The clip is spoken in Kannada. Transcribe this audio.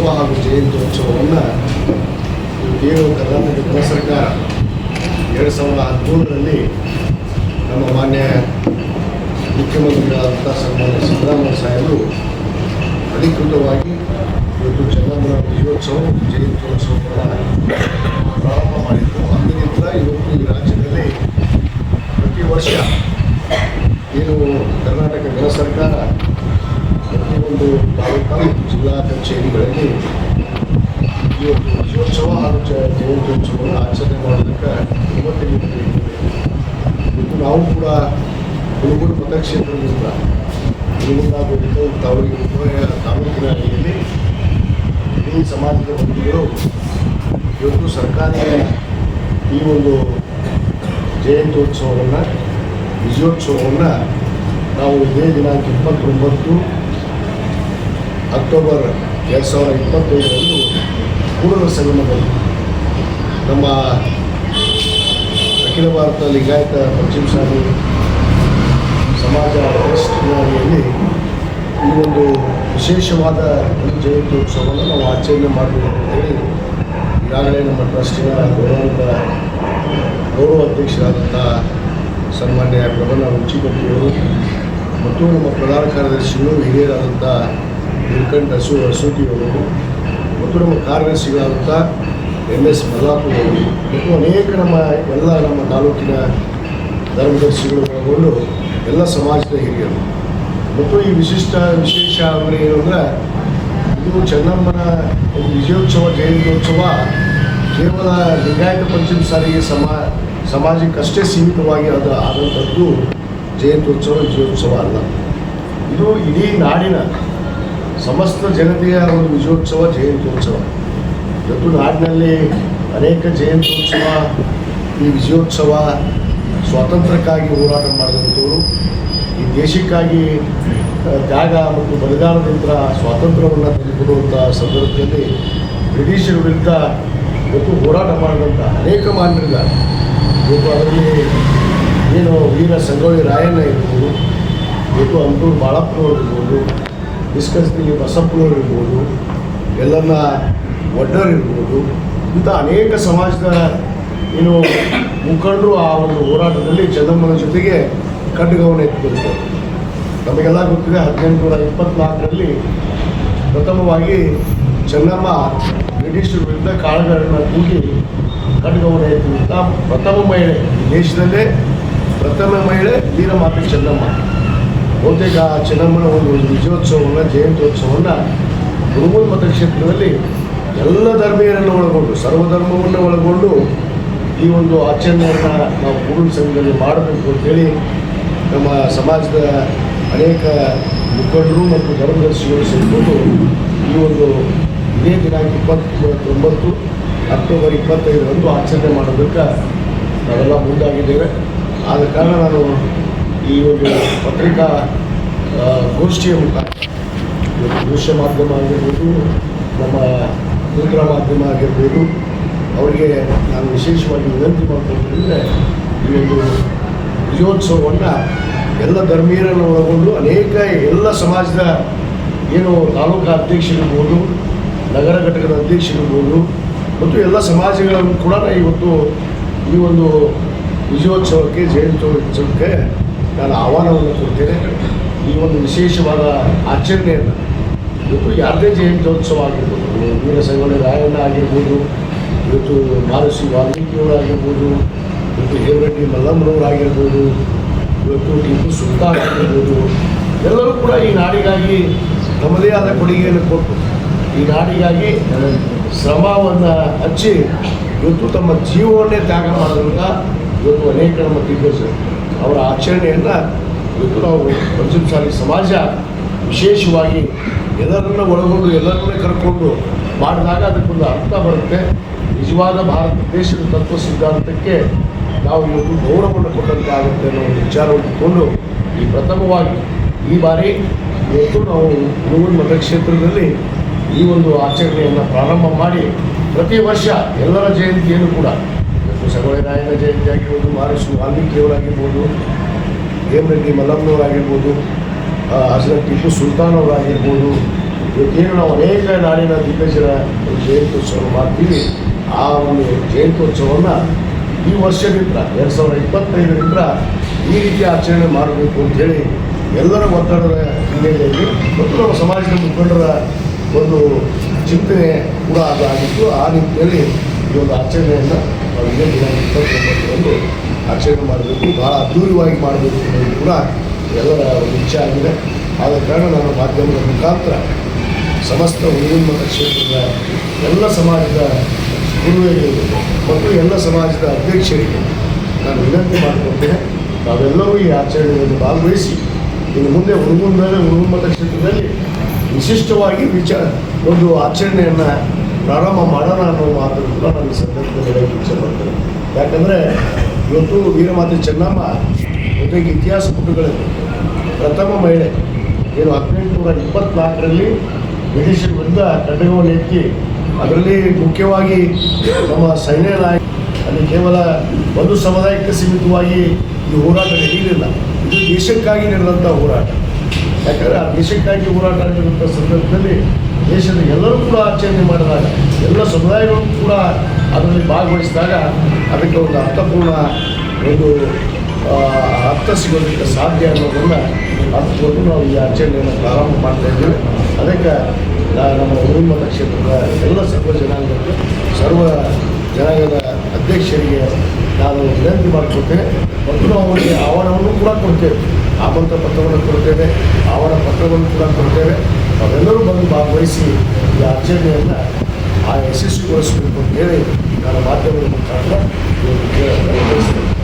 ವಿಜಯೋತ್ಸವ ಹಾಗೂ ಜಯಂತ್ಯೋತ್ಸವವನ್ನು ಏನು ಕರ್ನಾಟಕ ಸರ್ಕಾರ ಎರಡು ಸಾವಿರದ ಹದಿಮೂರರಲ್ಲಿ ನಮ್ಮ ಮಾನ್ಯ ಮುಖ್ಯಮಂತ್ರಿಗಳಾದಂಥ ಸನ್ಮಾನ್ಯ ಸಿದ್ದರಾಮಯ್ಯ ಸಾಹೇಬರು ಅಧಿಕೃತವಾಗಿ ಇವತ್ತು ಚಂದ್ರಮನ ವಿಜಯೋತ್ಸವ ಜಯಂತ್ಯೋತ್ಸವವನ್ನು ಪ್ರಾರಂಭ ಮಾಡಿದ್ದು. ಅಂದಿನಿಂದ ಇವತ್ತು ಈ ರಾಜ್ಯದಲ್ಲಿ ಪ್ರತಿ ವರ್ಷ ಏನು ಕರ್ನಾಟಕ ಗೃಹ ಸರ್ಕಾರ ಪ್ರತಿಯೊಂದು ತಾಲೂಕು ಜಿಲ್ಲಾ ಕಚೇರಿಗಳಲ್ಲಿ ಇವತ್ತು ವಿಜಯೋತ್ಸವ ಹಾಗೂ ಜಯಂತ್ಯೋತ್ಸವವನ್ನು ಆಚರಣೆ ಮಾಡೋದಕ್ಕೆ ತುಂಬ ಇವತ್ತು ನಾವು ಕೂಡ ಹುಡುಗರು ಮತಕ್ಷೇತ್ರದಿಂದ ಹುಡುಗರಾಗಬೇಕು ತಾವರಿಗೆ ತಾಲೂಕಿನ ಅಡಿಯಲ್ಲಿ ಇಡೀ ಸಮಾಜದ ಬಂಧುಗಳು ಇವತ್ತು ಸರ್ಕಾರಿ ಈ ಒಂದು ಜಯಂತ್ಯೋತ್ಸವವನ್ನು, ವಿಜಯೋತ್ಸವವನ್ನು ನಾವು ಇದೇ ದಿನಾಂಕ ಇಪ್ಪತ್ತೊಂಬತ್ತು ಅಕ್ಟೋಬರ್ ಎರಡು ಸಾವಿರದ ಇಪ್ಪತ್ತೈದರಂದು ಕೂಡಲ ಸಂಗಮದಲ್ಲಿ ನಮ್ಮ ಅಖಿಲ ಭಾರತ ಲಿಂಗಾಯತ ಪಶ್ಚಿಮ ಸ್ವಾಮಿ ಸಮಾಜ ಟ್ರಸ್ಟ್ನಲ್ಲಿ ಈ ಒಂದು ವಿಶೇಷವಾದ ಜಯಂತ್ಯೋತ್ಸವವನ್ನು ನಾವು ಆಚರಣೆ ಮಾಡಬೇಕು ಅಂತೇಳಿ ಈಗಾಗಲೇ ನಮ್ಮ ಟ್ರಸ್ಟಿನ ಗೌರವದ ಗೌರವ ಅಧ್ಯಕ್ಷರಾದಂಥ ಸನ್ಮಾನ್ಯ ಪ್ರಬಲ ರುಚಿಪತಿಯವರು ಮತ್ತು ನಮ್ಮ ಪ್ರಧಾನ ಕಾರ್ಯದರ್ಶಿಗಳು, ಹಿರಿಯರಾದಂಥ ನೀಲಕಂಠ ಹಸು ಹಸುತಿಯವರು ಮತ್ತು ನಮ್ಮ ಕಾರ್ಯದರ್ಶಿಗಳಾದಂಥ ಎಂ ಎಸ್ ಮಲ್ಲಾಪುರ ಮತ್ತು ಅನೇಕ ನಮ್ಮ, ಎಲ್ಲ ನಮ್ಮ ತಾಲೂಕಿನ ಧರ್ಮದರ್ಶಿಗಳು ಒಳಗೊಂಡು ಎಲ್ಲ ಸಮಾಜದ ಹಿರಿಯರು. ಮತ್ತು ಈ ವಿಶಿಷ್ಟ, ವಿಶೇಷ ಅವರು ಏನು ಅಂದರೆ, ಇದು ಚೆನ್ನಮ್ಮನ ವಿಜಯೋತ್ಸವ, ಜಯಂತ್ಯೋತ್ಸವ ಕೇವಲ ಲಿಂಗಾಯತ ಪಂಚಮ ಸಾರಿಗೆ ಸಮಾ, ಸಮಾಜಕ್ಕಷ್ಟೇ ಸೀಮಿತವಾಗಿ ಅದು ಆದಂಥದ್ದು ಜಯಂತ್ಯೋತ್ಸವ, ವಿಜಯೋತ್ಸವ ಅಲ್ಲ. ಇದು ಇಡೀ ನಾಡಿನ ಸಮಸ್ತ ಜನತೆಯ ಒಂದು ವಿಜಯೋತ್ಸವ, ಜಯಂತ್ಯೋತ್ಸವ. ಇವತ್ತು ನಾಡಿನಲ್ಲಿ ಅನೇಕ ಜಯಂತ್ಯೋತ್ಸವ, ಈ ವಿಜಯೋತ್ಸವ ಸ್ವಾತಂತ್ರ್ಯಕ್ಕಾಗಿ ಹೋರಾಟ ಮಾಡಿದಂಥವರು, ಈ ದೇಶಕ್ಕಾಗಿ ತ್ಯಾಗ ಮತ್ತು ಬಲಿದಾನದಿಂದ ಸ್ವಾತಂತ್ರ್ಯವನ್ನು ತಂದುಕೊಡುವಂಥ ಸಂದರ್ಭದಲ್ಲಿ ಬ್ರಿಟಿಷರ ವಿರುದ್ಧ ಇವತ್ತು ಹೋರಾಟ ಮಾಡಿದಂಥ ಅನೇಕ ಮಾನ್ಯರಿದ್ದಾರೆ ಇವತ್ತು ಅದರಲ್ಲಿ ಏನು ವೀರ ಸಂಗೊಳ್ಳಿ ರಾಯಣ್ಣ ಇರ್ಬೋದು, ಇವತ್ತು ಅಂತೂ ಬಾಳಪ್ಪನವ್ರು ಇರ್ಬೋದು ಡಿಸ್ಕಸ್ನಲ್ಲಿ ಬಸಪ್ಪನವ್ರು ಇರ್ಬೋದು ಎಲ್ಲನ್ನ ಒಡ್ಡರ್ ಇರ್ಬೋದು, ಇಂಥ ಅನೇಕ ಸಮಾಜದ ಏನು ಮುಖಂಡರು ಆ ಒಂದು ಹೋರಾಟದಲ್ಲಿ ಚೆನ್ನಮ್ಮನ ಜೊತೆಗೆ ಖಡ್ಗವನ್ನು ಎತ್ತಿರ್ತಾರೆ ನಮಗೆಲ್ಲ ಗೊತ್ತಿದೆ, ಹದಿನೆಂಟುನೂರ ಇಪ್ಪತ್ನಾಲ್ಕರಲ್ಲಿ ಪ್ರಥಮವಾಗಿ ಚೆನ್ನಮ್ಮ ಬ್ರಿಟಿಷರ ವಿರುದ್ಧ ಕಾಳುಗಳನ್ನು ಕೂಗಿ ಕಡ್ಗವನ್ನು ಎತ್ತಿರುವಂಥ ಪ್ರಥಮ ಮಹಿಳೆ ದೇಶದಲ್ಲೇ ಪ್ರಥಮ ಮಹಿಳೆ ವೀರಮಾತೆ ಚೆನ್ನಮ್ಮ. ಬಹುತೇಕ ಚೆನ್ನಮ್ಮನ ಒಂದು ವಿಜಯೋತ್ಸವವನ್ನು, ಜಯಂತ್ಯೋತ್ಸವವನ್ನು ಗುರುಮೂಲ ಮತಕ್ಷೇತ್ರದಲ್ಲಿ ಎಲ್ಲ ಧರ್ಮೀಯರನ್ನು ಒಳಗೊಂಡು, ಸರ್ವಧರ್ಮವನ್ನು ಒಳಗೊಂಡು ಈ ಒಂದು ಆಚರಣೆಯನ್ನು ನಾವು ಗುರು ಸಂಘದಲ್ಲಿ ಮಾಡಬೇಕು ಅಂತೇಳಿ ನಮ್ಮ ಸಮಾಜದ ಅನೇಕ ಮುಖಂಡರು ಮತ್ತು ಧರ್ಮದರ್ಶಿಗಳು ಸೇರಿಕೊಂಡು ಈ ಒಂದು ಇದೇ ದಿನಾಂಕ ಇಪ್ಪತ್ತೊಂಬತ್ತು, ಅಕ್ಟೋಬರ್ ಇಪ್ಪತ್ತೈದರಂದು ಆಚರಣೆ ಮಾಡೋದಕ್ಕೆ ನಾವೆಲ್ಲ ಮುಂದಾಗಿದ್ದೇವೆ. ಆದ ಕಾರಣ ನಾನು ಈ ಒಂದು ಪತ್ರಿಕಾ ಗೋಷ್ಠಿಯ ಮುಖಾಂತರ. ದೃಶ್ಯ ಮಾಧ್ಯಮ ಆಗಿರ್ಬೋದು, ನಮ್ಮ ಮುದ್ರಾ ಮಾಧ್ಯಮ ಆಗಿರ್ಬೋದು, ಅವರಿಗೆ ನಾನು ವಿಶೇಷವಾಗಿ ವಿನಂತಿ ಮಾಡಿಕೊಂಡಿದ್ದರೆ ಈ ಒಂದು ವಿಜಯೋತ್ಸವವನ್ನು ಎಲ್ಲ ಧರ್ಮೀಯರನ್ನು ಒಳಗೊಂಡು ಅನೇಕ ಎಲ್ಲ ಸಮಾಜದ ಏನು ತಾಲೂಕು ಅಧ್ಯಕ್ಷರಿರ್ಬೋದು, ನಗರ ಘಟಕದ ಅಧ್ಯಕ್ಷರಿರ್ಬೋದು, ಮತ್ತು ಎಲ್ಲ ಸಮಾಜಗಳನ್ನು ಕೂಡ ಇವತ್ತು ಈ ಒಂದು ವಿಜಯೋತ್ಸವಕ್ಕೆ, ಜಯಂತ್ಯೋತ್ಸವಕ್ಕೆ ನಾನು ಆಹ್ವಾನವನ್ನು ಕೊಡ್ತೇನೆ. ಈ ಒಂದು ವಿಶೇಷವಾದ ಆಚರಣೆಯನ್ನು ಇವತ್ತು ಯಾವುದೇ ಜಯಂತ್ಯೋತ್ಸವ ಆಗಿರ್ಬೋದು, ವೀರ ಸಂಗೊಳ್ಳಿ ರಾಯಣ್ಣ ಆಗಿರ್ಬೋದು, ಇವತ್ತು ಮಹರ್ಷಿ ವಾಲ್ಮೀಕಿಯವರು ಆಗಿರ್ಬೋದು, ಇವತ್ತು ಹೇಮರೆಡ್ಡಿ ಮಲ್ಲಮ್ಮನವರು ಆಗಿರ್ಬೋದು, ಇವತ್ತು ಟಿಪ್ಪು ಸುಲ್ತಾನ್ ಆಗಿರ್ಬೋದು, ಎಲ್ಲರೂ ಕೂಡ ಈ ನಾಡಿಗಾಗಿ ತಮ್ಮದೇ ಆದ ಕೊಡುಗೆಯನ್ನು ಕೊಟ್ಟು, ಈ ನಾಡಿಗಾಗಿ ಶ್ರಮವನ್ನು ಹಚ್ಚಿ, ಇವತ್ತು ತಮ್ಮ ಜೀವವನ್ನೇ ತ್ಯಾಗ ಮಾಡೋದ್ರಿಂದ ಇವತ್ತು ಅನೇಕ ನಮ್ಮ ದಿಗ್ಗಜರು ಅವರ ಆಚರಣೆಯನ್ನು ಇವತ್ತು ನಾವು ಪಂಚಮಸಾಲಿ ಸಮಾಜ ವಿಶೇಷವಾಗಿ ಎಲ್ಲರನ್ನ ಒಳಗೊಂಡು ಎಲ್ಲರನ್ನ ಕರ್ಕೊಂಡು ಮಾಡಿದಾಗ ಅದಕ್ಕೊಂದು ಅರ್ಥ ಬರುತ್ತೆ. ನಿಜವಾದ ಭಾರತ ದೇಶದ ತತ್ವ ಸಿದ್ಧಾಂತಕ್ಕೆ ನಾವು ಇವತ್ತು ಗೌರವವನ್ನು ಕೊಟ್ಟಂತೆ ಆಗುತ್ತೆ ಅನ್ನೋ ಒಂದು ವಿಚಾರವನ್ನು ಇಟ್ಕೊಂಡು ಈ ಪ್ರಥಮವಾಗಿ ಈ ಬಾರಿ ಇವತ್ತು ನಾವು ಮೂರು ಮತಕ್ಷೇತ್ರದಲ್ಲಿ ಈ ಒಂದು ಆಚರಣೆಯನ್ನು ಪ್ರಾರಂಭ ಮಾಡಿ ಪ್ರತಿ ವರ್ಷ ಎಲ್ಲರ ಜಯಂತಿಯನ್ನು ಕೂಡ ರಾಯಣ್ಣ ಜಯಂತಿ ಆಗಿರ್ಬೋದು ಮಹರ್ಷಿ ವಾಲ್ಮೀಕಿಯವರಾಗಿರ್ಬೋದು ಹೇಮರೆಡ್ಡಿ ಮಲ್ಲಮ್ಮನವರಾಗಿರ್ಬೋದು ಹಜರತ್ ಟಿಪ್ಪು ಸುಲ್ತಾನ್ ಅವರಾಗಿರ್ಬೋದು ಇವತ್ತೇನು ನಾವು ಅನೇಕ ನಾಡಿನ ದಿಗ್ಗಜರ ಜಯಂತ್ಯೋತ್ಸವ ಮಾಡ್ತೀವಿ. ಆ ಒಂದು ಜಯಂತ್ಯೋತ್ಸವವನ್ನು ಈ ವರ್ಷದಿಂದ ಎರಡು ಸಾವಿರದ ಇಪ್ಪತ್ತೈದರಿಂದ ಈ ರೀತಿ ಆಚರಣೆ ಮಾಡಬೇಕು ಅಂತೇಳಿ ಎಲ್ಲರ ಒತ್ತಡದ ಹಿನ್ನೆಲೆಯಲ್ಲಿ ಮತ್ತು ನಮ್ಮ ಸಮಾಜದ ಮುಖಂಡರ ಒಂದು ಚಿಂತನೆ ಕೂಡ ಅದು ಆಗಿತ್ತು ಆ ನಿಟ್ಟಿನಲ್ಲಿ ಈ ಒಂದು ಆಚರಣೆಯನ್ನು ಇದೇ ಇಪ್ಪತ್ತೊಂಬತ್ತರಂದು ಆಚರಣೆ ಮಾಡಬೇಕು ಭಾಳ ಅದ್ಧೂರಿಯಾಗಿ ಮಾಡಬೇಕು ಅನ್ನೋದು ಕೂಡ ಎಲ್ಲರ ಒಂದು ಇಚ್ಛೆ ಆಗಿದೆ. ಆದ ಕಾರಣ ನಾನು ಮಾಧ್ಯಮದ ಮುಖಾಂತರ ಸಮಸ್ತ ಉನ್ಮತ ಕ್ಷೇತ್ರದ ಎಲ್ಲ ಸಮಾಜದ ಗುರುಗಳಿಗೆ ಮತ್ತು ಎಲ್ಲ ಸಮಾಜದ ಅಧ್ಯಕ್ಷರಿಗೆ ನಾನು ವಿನಂತಿ ಮಾಡಿಕೊಡ್ತೇನೆ ನಾವೆಲ್ಲರೂ ಈ ಆಚರಣೆಯಲ್ಲಿ ಭಾಗವಹಿಸಿ, ಇನ್ನು ಮುಂದೆ ಉರುಗುಂದ ಉರುಗುಮತ ಕ್ಷೇತ್ರದಲ್ಲಿ ವಿಶಿಷ್ಟವಾಗಿ ವಿಚಾರ, ಒಂದು ಆಚರಣೆಯನ್ನು ಪ್ರಾರಂಭ ಮಾಡೋಣ ಅನ್ನೋ ಮಾತು ಕೂಡ ನಾನು ಈ ಸಂದರ್ಭದಲ್ಲಿ ಇಚ್ಛೆ ಯಾಕಂದರೆ ಇವತ್ತು ವೀರಮಾತೆ ಚೆನ್ನಮ್ಮ ಜೊತೆಗೆ ಇತಿಹಾಸ ಪುಟಗಳಲ್ಲಿ ಪ್ರಥಮ ಮಹಿಳೆ, ಏನು ಹದಿನೆಂಟುನೂರ ಇಪ್ಪತ್ನಾಲ್ಕರಲ್ಲಿ ಬ್ರಿಟಿಷರ ವಿರುದ್ಧ ಎತ್ತಿ ಅದರಲ್ಲಿ ಮುಖ್ಯವಾಗಿ ನಮ್ಮ ಸೈನ್ಯ ನಾಯಕ, ಅಲ್ಲಿ ಕೇವಲ ಒಂದು ಸಮುದಾಯಕ್ಕೆ ಸೀಮಿತವಾಗಿ ಈ ಹೋರಾಟ ನಡೆಯಲಿಲ್ಲ. ಇದು ದೇಶಕ್ಕಾಗಿ ನಡೆದಂಥ ಹೋರಾಟ. ಯಾಕಂದರೆ ಆ ದೇಶಕ್ಕಾಗಿ ಹೋರಾಟ ನಡೆದಂಥ ಸಂದರ್ಭದಲ್ಲಿ ದೇಶದ ಎಲ್ಲರೂ ಕೂಡ ಆಚರಣೆ ಮಾಡಿದಾಗ, ಎಲ್ಲ ಸಮುದಾಯಗಳು ಕೂಡ ಅದರಲ್ಲಿ ಭಾಗವಹಿಸಿದಾಗ ಅದಕ್ಕೆ ಒಂದು ಅರ್ಥಪೂರ್ಣ ಒಂದು ಅರ್ಥ ಸಿಗೋದಕ್ಕೆ ಸಾಧ್ಯ ಅನ್ನೋದನ್ನು ಅರ್ಥಕೊಂಡು ನಾವು ಈ ಆಚರಣೆಯನ್ನು ಪ್ರಾರಂಭ ಮಾಡ್ತಾ ಇದ್ದೀವಿ. ಅದಕ್ಕೆ ನಮ್ಮ ಉರುಮತ ಕ್ಷೇತ್ರದ ಎಲ್ಲ ಸರ್ವ ಜನಾಂಗಕ್ಕೆ, ಸರ್ವ ಜನಾಂಗದ ಅಧ್ಯಕ್ಷರಿಗೆ ನಾನು ವಿನಂತಿ ಮಾಡಿಕೊಡ್ತೇನೆ ಮತ್ತು ನಾವು ಅವರಿಗೆ ಆಹ್ವಾನವನ್ನು ಕೂಡ ಕೊಡ್ತೇವೆ. ಆಮಂತ್ರ ಪತ್ರವನ್ನು ಕೊಡ್ತೇವೆ, ಆಹ್ವಾನ ಪತ್ರವನ್ನು ಕೂಡ ಕೊಡ್ತೇವೆ. ಅವರೆಲ್ಲರೂ ಬಂದು ಭಾಗವಹಿಸಿ ಈ ಆಚರಣೆಯನ್ನು ಆ ಯಶಸ್ವಿಗೊಳಿಸಬೇಕು ಅಂತೇಳಿ ನಾನು ಮಾಧ್ಯಮದ ಮುಖಾಂತರ ಕೇಳಿ